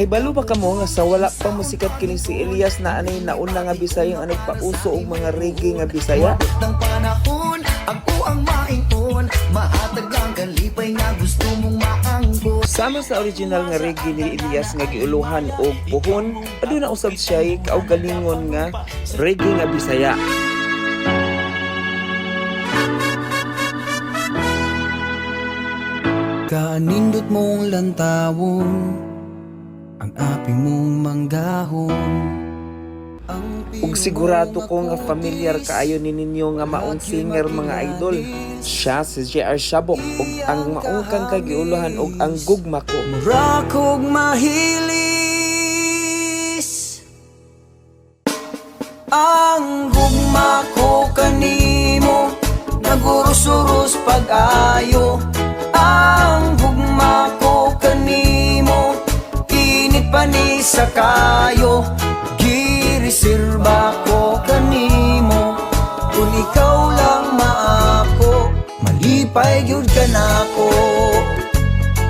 Kahibalo ba kamo nga sa wala pang musikat kini si Elias na anay nauna nga Bisaya nga nagpauso og mga reggae nga Bisaya? ng panahon Ako ang maingon Mahatag lang kalipay nga gusto mong maanggo Sama sa original nga reggae ni Elias nga giuluhan og puhon, aduna usab siya kaugalingon nga reggae nga Bisaya. Kanindot mong lantawon Ang api mong manggahon. Ang Ug sigurado ko nga familiar kaayo ni ninyo nga maong singer mga idol. Siya si JR Shabok ug ang maong kang kagiuluhan og ang gugma ko. Rakog mahilis. Ang gugma ko kanimo Nagurus-urus pag-ayo May sakayo Gireserba ko kanimo. Kung ikaw lang maako Malipay yun ka na ako.